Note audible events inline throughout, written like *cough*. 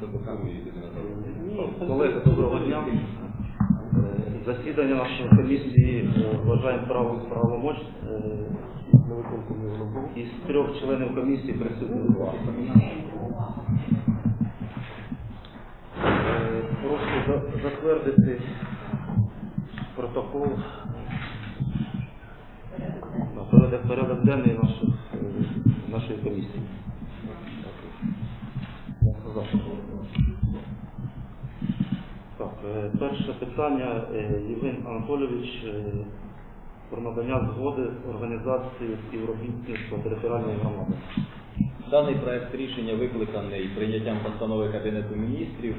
це доповнює їдете. Колеги, доброго дня. Засідання нашої комісії е, вважаємо право правомоч. Е, Із трьох членів комісії присутні два. Е, Прошу затвердити протокол на порядок, порядок денний нашої комісії. Так, е, перше питання е, Євген Анатолійович е, про надання згоди організації співробітництва територіальної громади. Даний проект рішення викликаний прийняттям постанови Кабінету міністрів,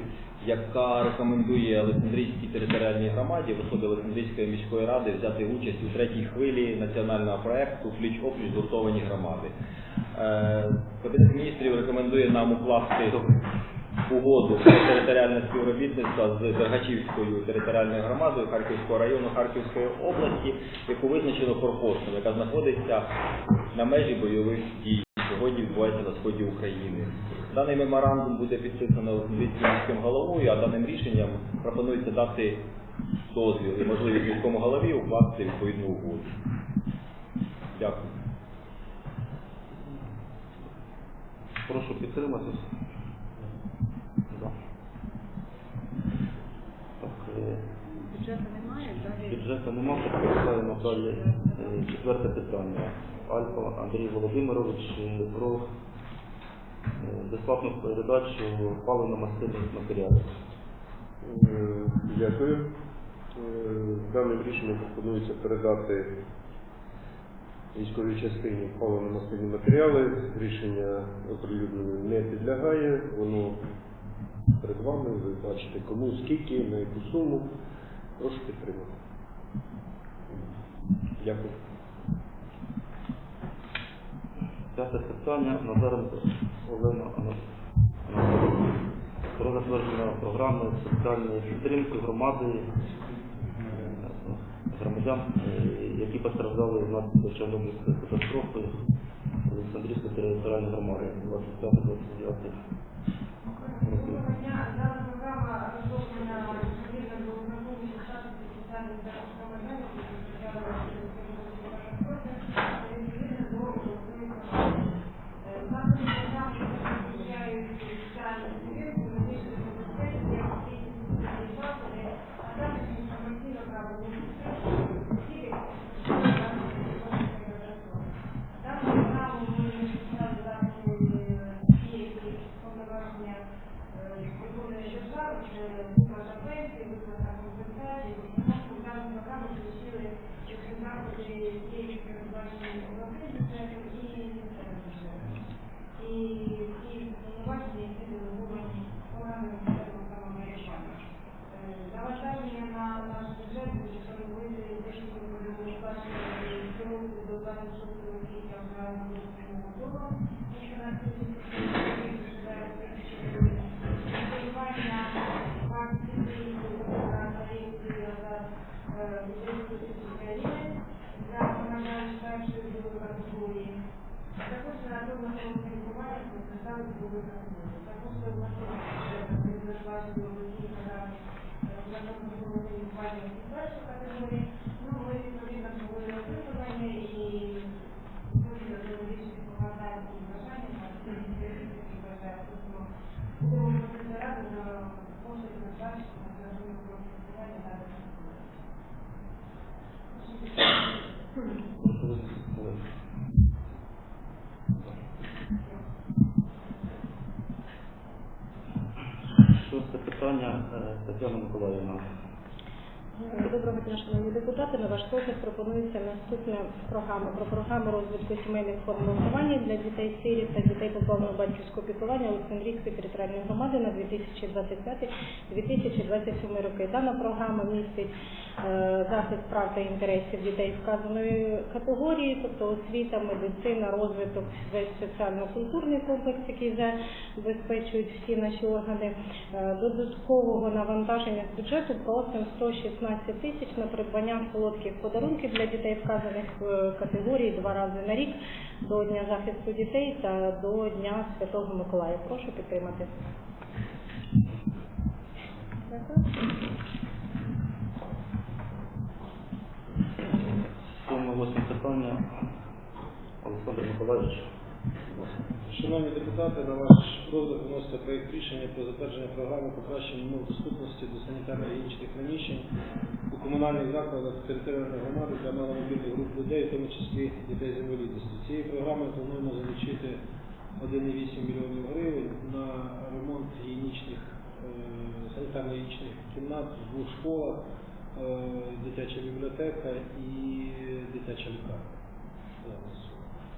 яка рекомендує Олександрійській територіальній громаді в особі Олександрійської міської ради взяти участь у третій хвилі національного проекту Пліч опліч згуртовані громади. Е, Кабінет міністрів рекомендує нам укласти угоду про територіальне співробітництво з Дергачівською територіальною громадою Харківського району Харківської області, яку визначено форпостом, яка знаходиться на межі бойових дій. Сьогодні відбувається на сході України. Даний меморандум буде підписано міським головою, а даним рішенням пропонується дати дозвіл і можливість міському голові укласти відповідну угоду. Дякую. Прошу підтримати. За. Так, е, Бюджету немає, далі бюджету нема, переходимо далі. Е, Четверте питання. Альфа Андрій Володимирович е, про безплатну передачу паливно-мастильних матеріалів. Е, Дякую. Е, Даним рішенням пропонується передати військовій частині паливно-мастильні матеріали. Рішення оприлюдненню не підлягає. Воно перед вами. Ви бачите, кому, скільки, на яку суму. Прошу підтримати. Дякую. П'яте питання Назаренко Олена Анатолійовна. Про затвердження програми соціальної підтримки громади громадян, які постраждали внаслідок Чорнобильської катастрофи Олександрійської територіальної громади 25-29 років. Програма Е, на бюджет буде становити те, що ми будемо сплачувати з року до 26 квітня в разі готово. Якщо на на. Також на тому спілкування представили другої категорії. Також першої категорії. Ну, ми відповідно до медичних показань і бажання на всі які бажають. Тобто Доброго дня, шановні депутати. На ваш розгляд пропонується наступна програма про програму розвитку сімейних форм виховання для дітей сиріт та дітей позбавленого батьківського піклування Олександрійської територіальної громади на 2025-2027 роки. Дана програма містить е, захист прав та інтересів дітей вказаної категорії, тобто освіта, медицина, розвиток, весь соціально-культурний комплекс, який забезпечують всі наші органи. Е, Додаткового навантаження з бюджету просимо 116 тисяч тисяч на придбання солодких подарунків для дітей вказаних е, категорій два рази на рік до Дня захисту дітей та до Дня Святого Миколая. Прошу підтримати. Сума 8 питання. Олександр Миколаївич. Шановні депутати, на ваш розгляд виноситься проєкт рішення про затвердження програми покращення умов доступності до санітарно-гігієнічних приміщень у комунальних закладах територіальної громади для маломобільних груп людей, в тому числі дітей з інвалідністю. Цією програмою плануємо залучити 1,8 мільйонів гривень на ремонт гігієнічних е, санітарно-гігієнічних кімнат в двох школах, е, дитяча бібліотека і дитяча лікарня.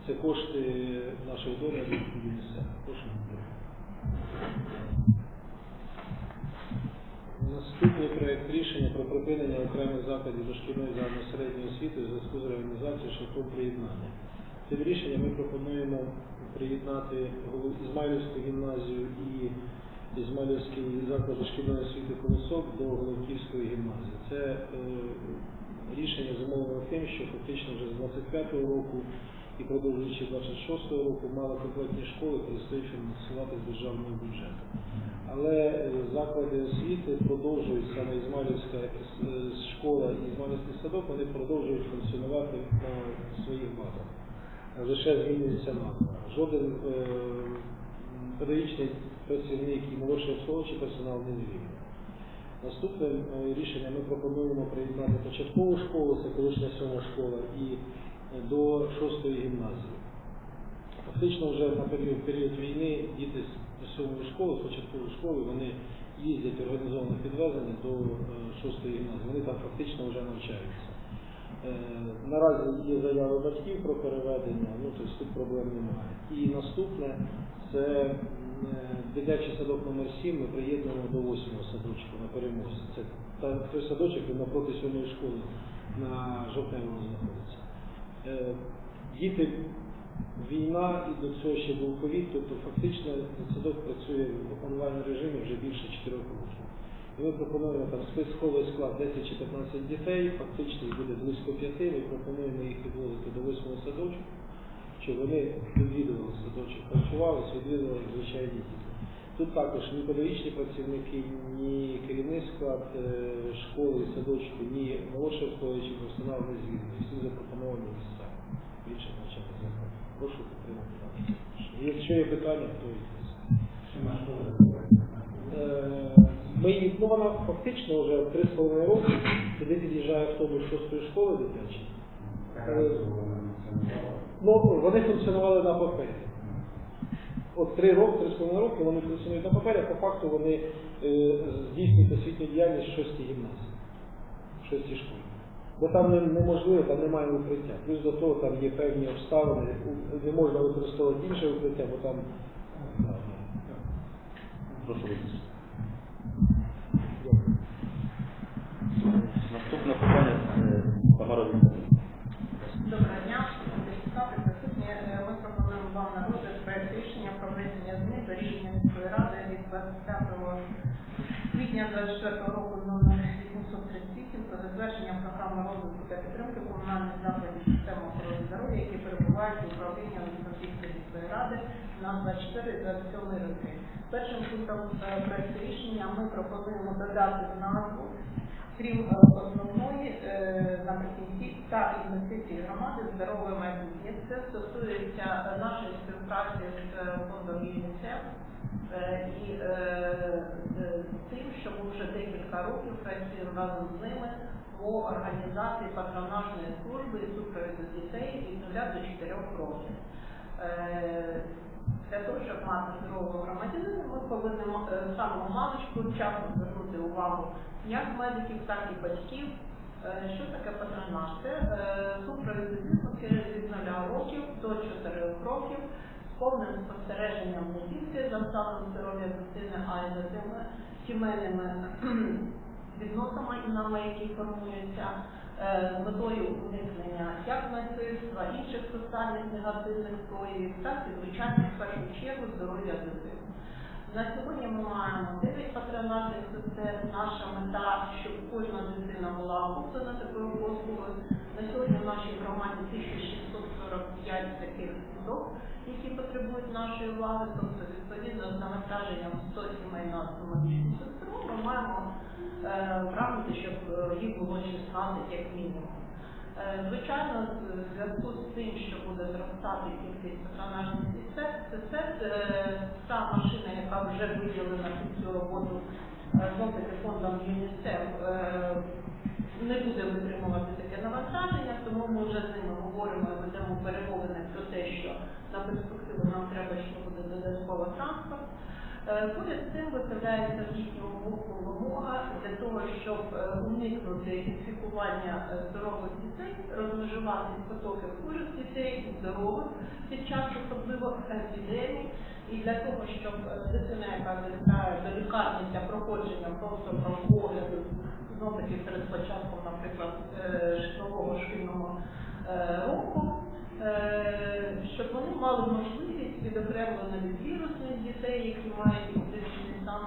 Це кошти нашого від ЮНІСЕФ. Наступний проєкт рішення про припинення окремих закладів дошкільної загальносередньої освіти у зв'язку з реорганізацією шляхом приєднання. Цим рішенням ми пропонуємо приєднати Ізмайлівську гімназію і Ізмайлівський заклад дошкільної освіти Колосок до Головківської гімназії. Це е, рішення зумовлено тим, що фактично вже з 25-го року і продовжуючи 26-го року мали комплектні школи перестають фінансувати з державного бюджету. Але е, заклади освіти продовжують саме Ізмайлівська е, школа і Ізмайлівський садок, вони продовжують функціонувати на своїх базах. Е, Лише змінюється назва. Жоден е, педагогічний працівник і молодший обслуговуючий персонал не звільнений. Наступним е, рішенням ми пропонуємо приєднати початкову школу, це колишня сьома школа, і е, до шостої гімназії. Фактично вже на період, період війни діти з сьомої школи, з початкової школи, вони їздять організовано підвезені до е, шостої гімназії. Вони там фактично вже навчаються. Е, Наразі є заяви батьків про переведення, ну тобто тут проблем немає. І наступне це е, дитячий садок номер 7 ми приєднуємо до 8 садочку на переможці. Це той садочок який напроти сьомої школи на жовтневому знаходиться. Е, Діти, війна і до цього ще був ковід, тобто фактично садок працює в онлайн режимі вже більше 4 років. І ми пропонуємо там списковий склад 10 чи 15 дітей, фактично їх буде близько 5, ми пропонуємо їх відвозити до 8 садочку, щоб вони відвідували садочок, працювали, відвідували звичайні діти. Тут також ні педагогічні працівники, ні керівний склад е, школи, садочку, ні молодший обслуговуючий персонал не звільнені. Всі запропоновані місця. Більше навчання закладів. Прошу підтримати. Якщо є питання, то. Е, Ми ну вона фактично вже 3,5 роки, туди під'їжджає автобус шостої школи дитячої. Е, Ну, вони функціонували на папері. От три роки, три з половиною роки вони функціонують на папері, а по факту вони е, здійснюють освітню діяльність в шостій гімназії, в шостій школі. Бо там не- неможливо, там немає укриття. Плюс до того там є певні обставини, у- не можна використовувати інше укриття, бо там Прошу визначити. Наступне питання е, Тамара Вікторівна. 25 квітня 24 року номер 838 про затвердження програми розвитку та підтримки комунальних закладів системи охорони здоров'я, які перебувають в управлінні Олександрійської міської ради на 24-27 роки. Першим пунктом е, проекту рішення ми пропонуємо додати назву крім е, основної е, наприкінці та інвестиції громади здорове майбутнє. Це стосується нашої співпраці з фондом ЮНІСЕФ і е, е, тим, що ми вже декілька років працюємо разом з ними по організації патронажної служби і супроводу дітей від 0 до 4 років. Е, Для того, щоб мати здорового громадянина, ми повинні е, самого маличку вчасно звернути увагу як медиків, так і батьків. Е, Що таке патронаж? Це е, супровід дитини від 0 років до 4 років повним спостереженням не тільки за станом здоров'я дитини, а й за тими сімейними *clears throat* відносинами, які формуються е, з метою уникнення як насильства, інших соціальних негативних проявів, так і звичайно в першу чергу здоров'я дитини. На сьогодні ми маємо 9 патронатних сестер. Наша мета, щоб кожна дитина була охоплена такою послугою. На сьогодні в нашій громаді 1645 таких діток, які потребують нашої уваги. Тобто, відповідно з навантаженням 100 сімей на одну медичну сестру, ми маємо е, прагнути, щоб е, їх було 16 як мінімум. Е, Звичайно, в зв'язку з тим, що буде зростати кількість патронажних сестер, е, та машина, яка вже виділена під цю роботу е, знов таки фондом ЮНІСЕФ, е, не буде витримувати таке навантаження, тому ми вже з ними говоримо і ведемо перемовини про те, що на перспективу нам треба, що буде додатково транспорт. Е, Поряд з цим виставляється з вимога для того, щоб е, уникнути інфікування е, здорових дітей, розмежувати потоки хворих дітей і здорових під час особливо епідемій. І для того, щоб дитина, яка звертає до лікарні для проходження просто про огляду, знов таки перед початком, наприклад, е, шкільного е, року, е, щоб вони мали можливість відокремлено від вірусних дітей, які мають епідемічний стан,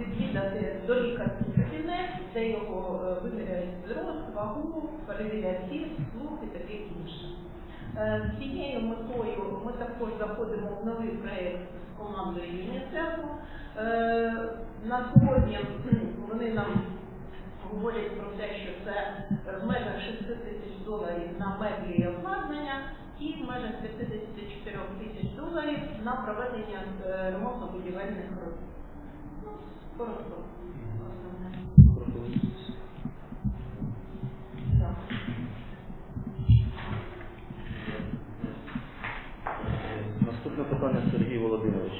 відвідати до лікарський кабінет, де його виміряють зрост, вагу, перевіряють зір, слух і таке інше. З цією метою ми також заходимо в новий проєкт з командою ЮНІСЕФу. На сьогодні вони нам говорять про те, що це в межах 6 тисяч доларів на меблі і обладнання і в межах 54 тисяч доларів на проведення е, ремонтно-будівельних робіт. Ну, коротко. Так. Наступне питання Сергій Володимирович.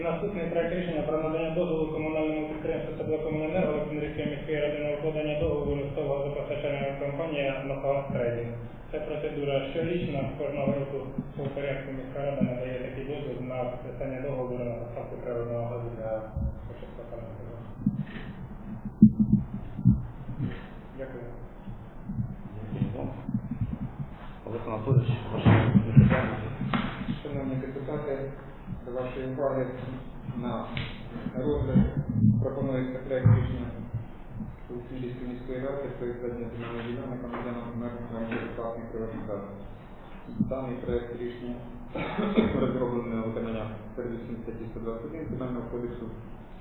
І наступний проект рішення про надання дозволу комунальному підприємству теплокомуненерго Олександрійської міської ради на укладення договору з того газопостачальною компанією Трейдинг». Це процедура щорічна, кожного року у порядку міська рада надає такий дозвіл на підписання договору на поставку природного газу для початкопальних Дякую. Олег Анатолійович, ваше. Шановні депутати, до вашої уваги на розгляд пропонується проект рішення Олександрійської міської ради відведення земельної ділянки громадянам мертвим безплатних приватизацій. Даний проект рішення розроблений на виконання передусім статті 121 Земельного кодексу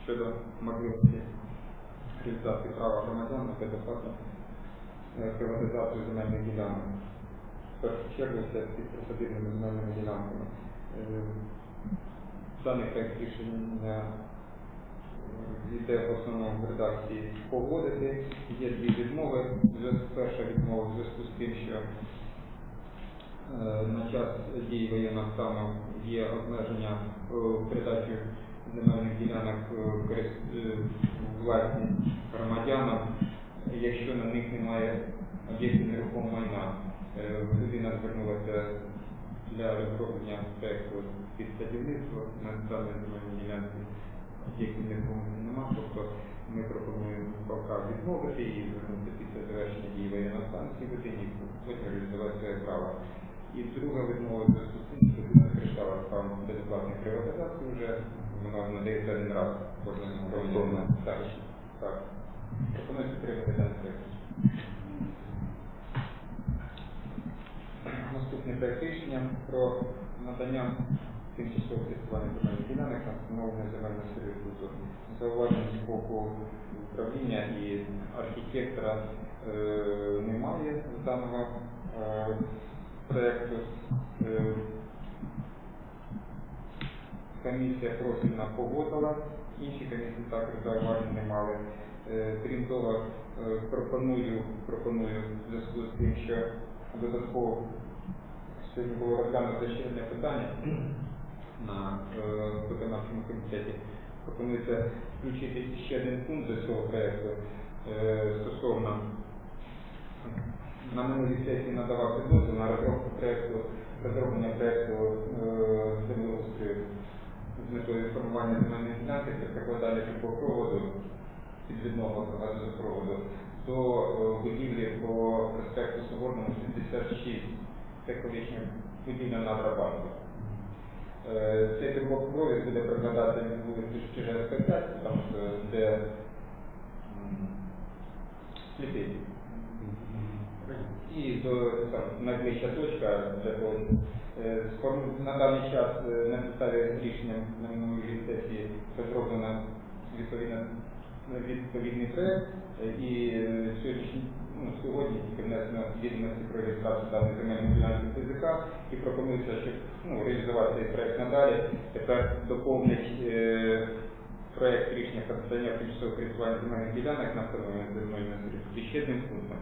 щодо можливості реалізації права громадян на безоплатну е, приватизацію земельних ділянок. В першу чергу це під присадибними земельними ділянками. Даний проект рішення йде в основному в редакції погодити. Є дві відмови. Перша відмова в зв'язку з тим, що е, на час дії воєнного стану є обмеження е, передачі земельних ділянок е, власність громадянам, якщо на них немає об'єктів нерухомого майна. Людина звернулася для розроблення проекту під садівництво на даній земельній ділянці. Нерухомого майна немає, тобто ми пропонуємо поки відмовити і звернутися після завершення дії воєнного стану цій годині, потім реалізувати своє право. І друга відмова з тим, що людина скористала правом безоплатної приватизації вже, вона надається один раз кожному. Так. Пропоную підтримати даний. Наступний проект рішення про надання тимчасового користування земельних ділянок на встановлення земельного сервітуту. Зауважень з боку управління і архітектора е, немає даного е, проекту. Е, комісія профільна погодила, інші комісії також зауважень не мали. Е, Крім того, е, пропоную, пропоную в зв'язку з тим, що додатково сьогодні було розглянуто ще одне питання *clears throat* на е, виконавчому комітеті. Пропонується включити ще один пункт до цього проекту е, стосовно на минулій сесії надавався дозвіл на розробку проекту, розроблення проекту е, землеустрою з метою формування земельної ділянки для прокладання трубопроводу підвідного газопроводу до будівлі по проспекту Соборному 66. Це колишня будівля Надрабанку. Е, Цей трубопровід буде прокладатися від вулиці Чижевська 5, там е, де м, сліпий. І до найближча точка того. Е, На даний час е, на підставі рішення на минулій сесії розроблено відповідний проект е, і сьогоднішній ну, сьогодні тільки внесено відомості про реєстрацію даної земельної ділянки в ТЗК і пропонується, щоб ну, реалізувати цей проект надалі. Тепер доповнить е, проект рішення про надання тимчасового користування земельних ділянок на встановлення земельної території ще одним пунктом.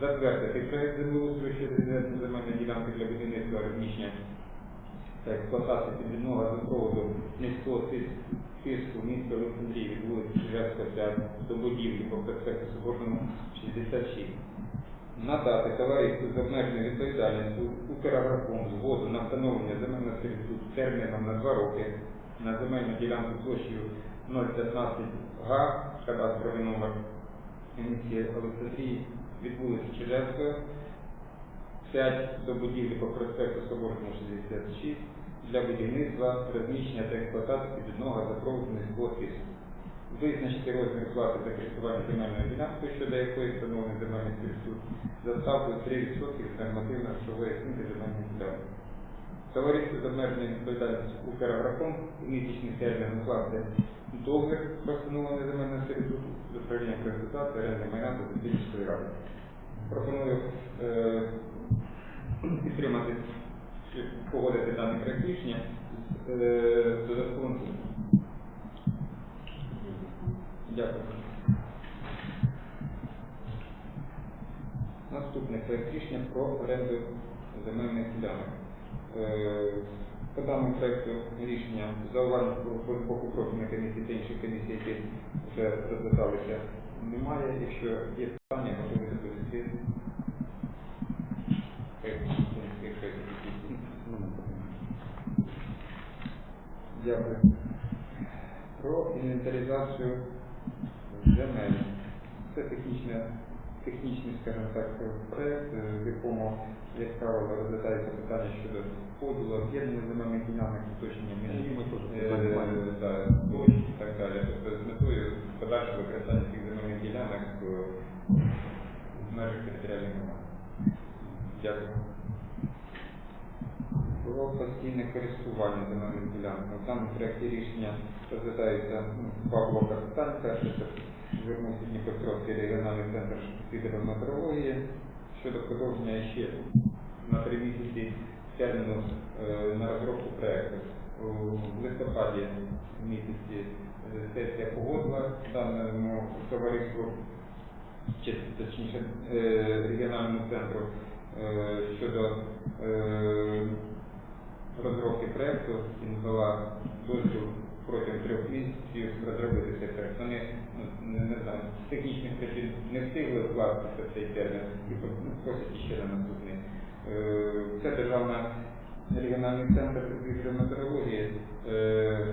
Затвердити проект землеустрою щодо земельної ділянки для будівництва розміщення та експлуатації підвідного газопроводу тис- тиску міста Олександрії від вулиці Чижевська 5 до будівлі по проспекту Соборному 66. Надати товариству з обмеженою відповідальністю Украграком згоду на встановлення земельного сервітуту терміном на 2 роки на земельну ділянку площею 015 га, кадастровий номер місті Олександрії від вулиці Чижевської 5 до будівлі по проспекту Соборному 66 для будівництва, розміщення та експлуатації підвідного низького тиску. Визначити розмір плати за користування земельною ділянкою, щодо якої встановлений земельний сервітут, за ставкою 3% з нормативно-грошової оцінки земельних ділянок. Товариство з обмеженою відповідальністю Украграком у місячний термін укласти договір про встановлення земельного сервітуту з управління приватизації, оренди майна та Дитинської ради. Пропоную е, підтримати, чи погодити даний проект рішення з е, додатковим пунктом. Дякую. Наступний проект рішення про оренду земельних ділянок. Е, По даному проекту рішення зауважень з боку профільної комісії та інших комісій, які вже розглядалися, немає. Якщо є питання, готові доповісти. Якщо є якісь. Дякую. Про інвентаризацію земель. Це технічне, технічний, скажімо так, проєкт, е, в якому, як правило, розглядається питання щодо поділу, об'єднання земельних ділянок, уточнення межі, е, і так далі. Тобто з метою подальшого використання цих земельних ділянок е, в межах територіальних громад. Дякую. Про постійне користування земельним ділянками. В даному проєкті рішення розглядаються ну, два блоки питань. Перше це звернувся Дніпропетровський регіональний центр гідрометеорології щодо продовження ще на три місяці терміну е, на розробку проєкту. В листопаді місяці е, сесія погодила даному товариству, чи точніше е, регіональному центру щодо розробки проекту і надала дозвіл протягом трьох місяців розробити цей проект. Вони ну, не, не знаю, з технічних причин не встигли вкластися в цей термін і ну, просять ще на наступний. Е, Це державна регіональний центр гідрометеорології. Е,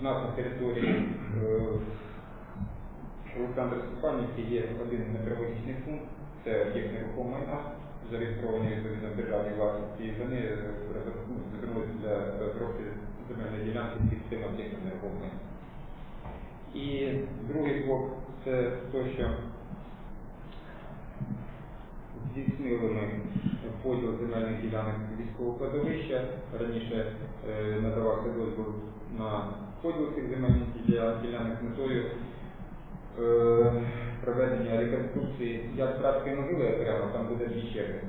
В нас на території е, Олександр Степанівки є один метеорологічний пункт, це об'єкт нерухомого майна, зареєстровані відповідно в державній власності, і вони е, ну, звернулися для розробки земельної ділянки під об'єктом нерухомого. І другий блок це те, що здійснили ми поділ земельних ділянок військового кладовища. Раніше е, надавався дозвіл на поділ цих земельних діля- ділянок метою е, проведення реконструкції як братської могили окремо, там буде дві черги.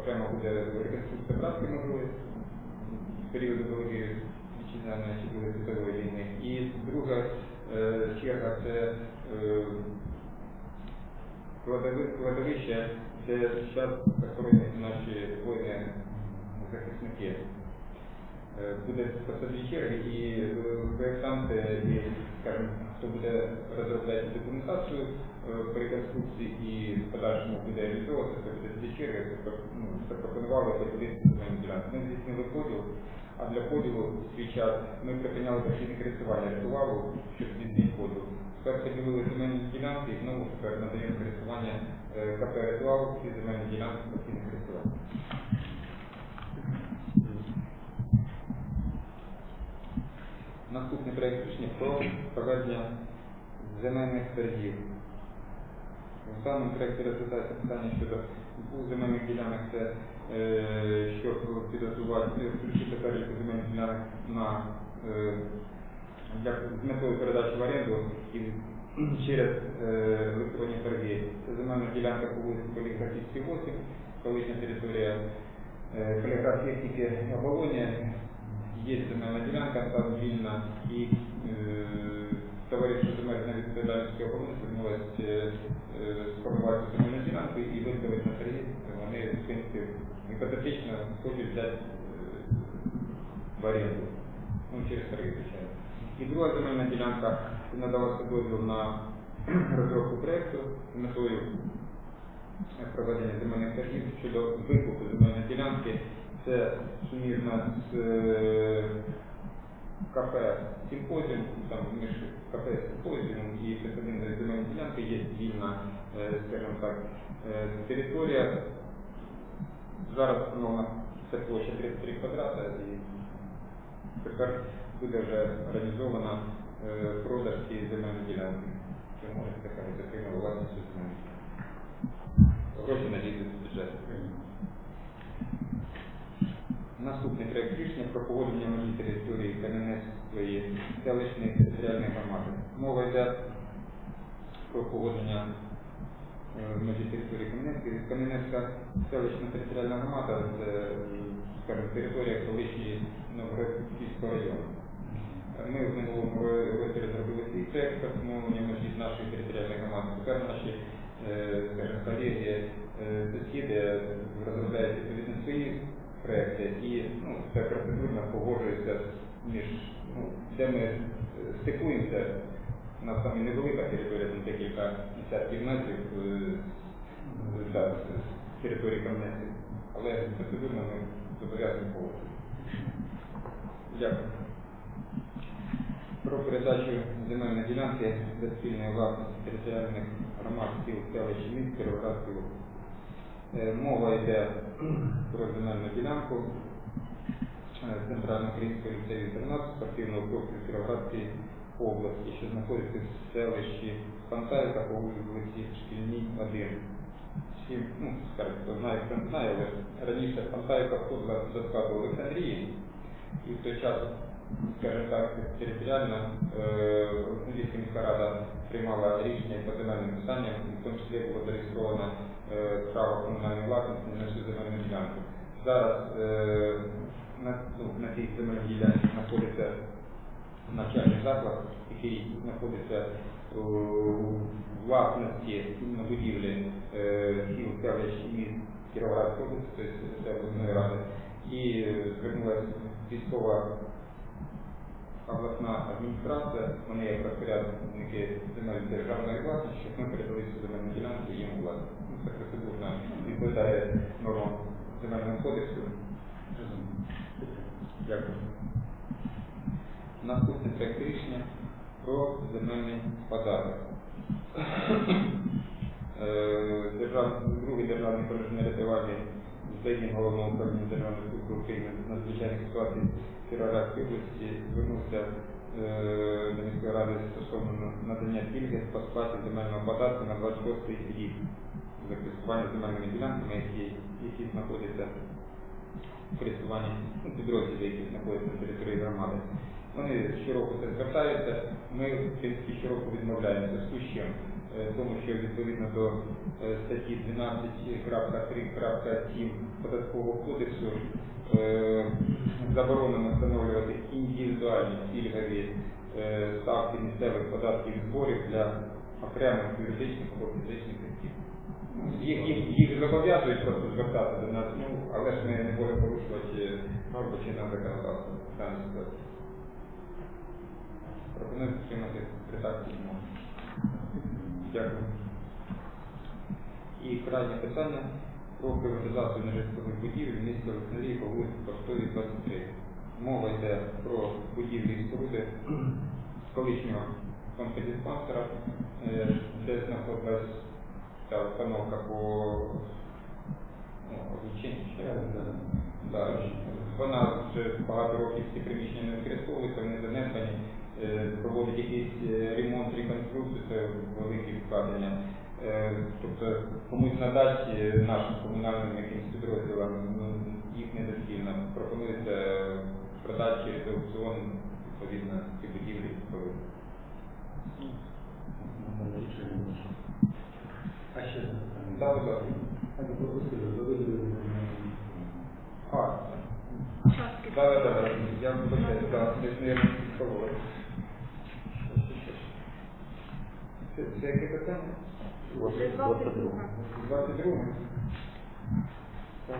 Окремо буде реконструкція братської могили з періоду Великої вітчизняної чи Другої світової війни. І друга е, черга це е, кладови- кладовище, де зараз захоронені наші воїни захисники. Е, Буде дві черги і е, проєктанти, і, скажімо, хто буде розробляти документацію е, по реконструкції і в подальшому буде реалізовувати, це буде тобто, ну, запропонували поділити земельну ділянку. Ми здійснили поділ, а для поділу в свій час ми припиняли постійне користування рятувалу, щоб здійснити поділ. Тепер поділили земельні ділянки і знову тепер надаємо користування е, КП «Ритуал» ці земельні ділянки постійне користування. Наступний проект рішення про проведення земельних торгів. В даному проєкті розглядається питання щодо двох земельних ділянок, це е, щоб підготувати, включити перелік земельних ділянок на е, для з метою передачі в оренду і через е, електронні торги. Це земельна ділянка по вулиці Поліграфічській 8, колишня територія е, поліграфтехніки оболоні. Є земельна ділянка, там вільна і е, товариство земельної відповідальності охорони е, сформувати цю земельну ділянку і виставити на торги. Вони гіпотетично хочуть взяти е, в оренду. Ну, через торги, звичайно. І друга земельна ділянка надалася дозвіл на *clears throat* розробку проєкту з метою проведення земельних торгів щодо викупу земельної ділянки. Це сумірно з е, кафе Симпозіум, там між кафе Симпозіум і присадинної земельної ділянки є вільна, е, скажімо так, е, територія. Зараз встановлена це площа 33 квадрата і тепер буде вже організовано е, продаж цієї земельної ділянки. Що може така отримати власність. Гроші надійдуть з бюджету. Наступний проект рішення про погодження межі території Кам'янецької селищної територіальної громади. Мова йде про погодження е, межі території Кам'янецької. Кам'янецька селищна територіальна громада це скажімо, територія колишньої Новгородського району. Ми в минулому році розробили свій текст про встановлення межі нашої територіальної громади. Тепер наші е, скажімо, колеги, е, сусіди розробляють відповідно свої проекти і ну, це процедурно погоджується між ну, де ми е, стикуємося. У нас там невелика територія, там декілька десятків метрів е, з- території Кам'янецької, але процедурно ми зобов'язані погоджувати. Дякую. Про передачу земельної ділянки до спільної власності територіальних громад сіл, селищ, міст Кіровоградської області. Е, Мова йде про земельну ділянку е, Центрально-Українського ліцею інтернату спортивного корпусу Кіровоградської області, що знаходиться в селищі Пантаївка по вулиці Шкільній 1. Всі, ну, скажімо, хто знає, хто не знає, але раніше Пантаївка входила до складу Олександрії, і в той час, скажімо так, територіально е, Олександрійська міська рада приймала рішення по земельним питанням, в тому числі було зареєстровано е, право комунальної власності на цю земельну ділянку. Зараз е, на, ну, на цій земельній ділянці знаходиться навчальний заклад, який знаходиться у власності на будівлі е, сіл селищ і міст Кіровоградської області, тобто обласної ради. І е, звернулася військова обласна адміністрація, вони як розпорядники земель державної власності, щоб ми передали цю земельну ділянку їм власність. Процедурно відповідає нормам земельного кодексу. Дякую. Наступне проект рішення про земельний податок. Е. Другий державний координативальний управління головного управління Державної служби України з надзвичайних ситуацій Кіровоградської області звернувся е, до міської ради стосовно надання пільги по сплаті земельного податку на 26 рік користування земельними ділянками, які, які знаходяться в користуванні ну, підрозділів, які знаходяться на території громади. Вони щороку це звертаються, ми в принципі щороку відмовляємося з чим? Е, Тому що відповідно до е, статті 12.3.7 податкового кодексу е, заборонено встановлювати індивідуальні пільгові ставки місцевих податків і зборів для окремих юридичних або фізичних осіб. Їх, їх, їх зобов'язують просто звертати до нас, ну, але ж ми не будемо порушувати норми чинного законодавства в даній ситуації. Пропоную підтримати редакцію. Дякую. І крайнє питання про приватизацію нежитлових будівель в місті по вулиці Поштовій 23. Мова йде про будівлі і споруди колишнього онкодиспансера, е, де знаходилась ця установка по ну, облученню. чи як? Да. Вона вже багато років ці приміщення не використовуються, вони занедбані, е, проводять якийсь е, ремонт, реконструкцію, це великі вкладення. Е, Тобто комусь надати нашим комунальним якимось підрозділам ну, їх недоцільно. Пропонується продати через аукціон відповідно ці будівлі. А ще Да, будь ласка. А. Да, да, да, я вибачаюсь, да, десь не спробував. Це, яке питання? 22. 22. Там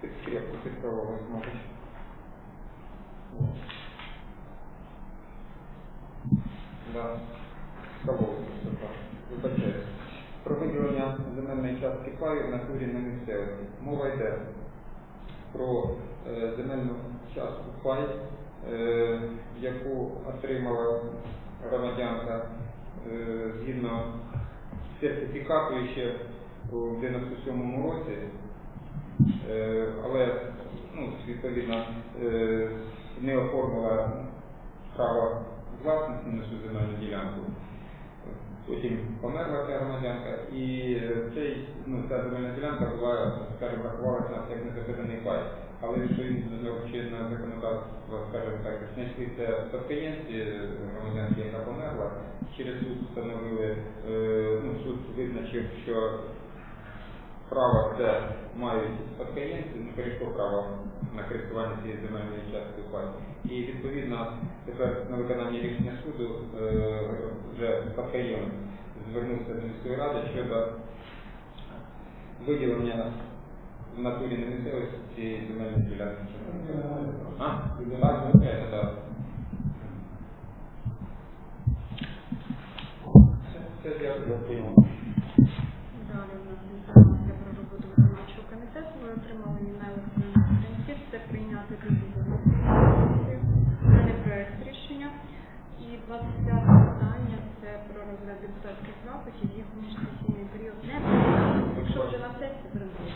під скрепку підправилась, мабуть. Да. Так. Вибачаюсь. Про земельної частки паю в натурі на місцевості. Мова йде про е, земельну частку пай, е, яку отримала громадянка е, згідно сертифікату ще у 97-му році, але ну, відповідно не оформила право власності на цю земельну ділянку. Потім померла ця громадянка, і цей, ну, ця земельна ділянка була, скажімо, рахувалася як незапитаний пай. Але відповідно до чинного законодавства, скажімо так, знайшлися спадкоємці громадянки, яка померла. Через суд встановили, е, ну, суд визначив, що право це мають спадкоємці, не перейшло право на користування цією земельною часткою пай. І відповідно тепер на виконання рішення суду е, вже спадкоємець звернувся до міської ради щодо виділення в натурі на місцевості цієї земельної ділянки. А? Так, звичайно, так. Це, я Дякую. Депутатських запитів. Їх міжсесійний період не прийняли. Якщо вже на сесії зробили.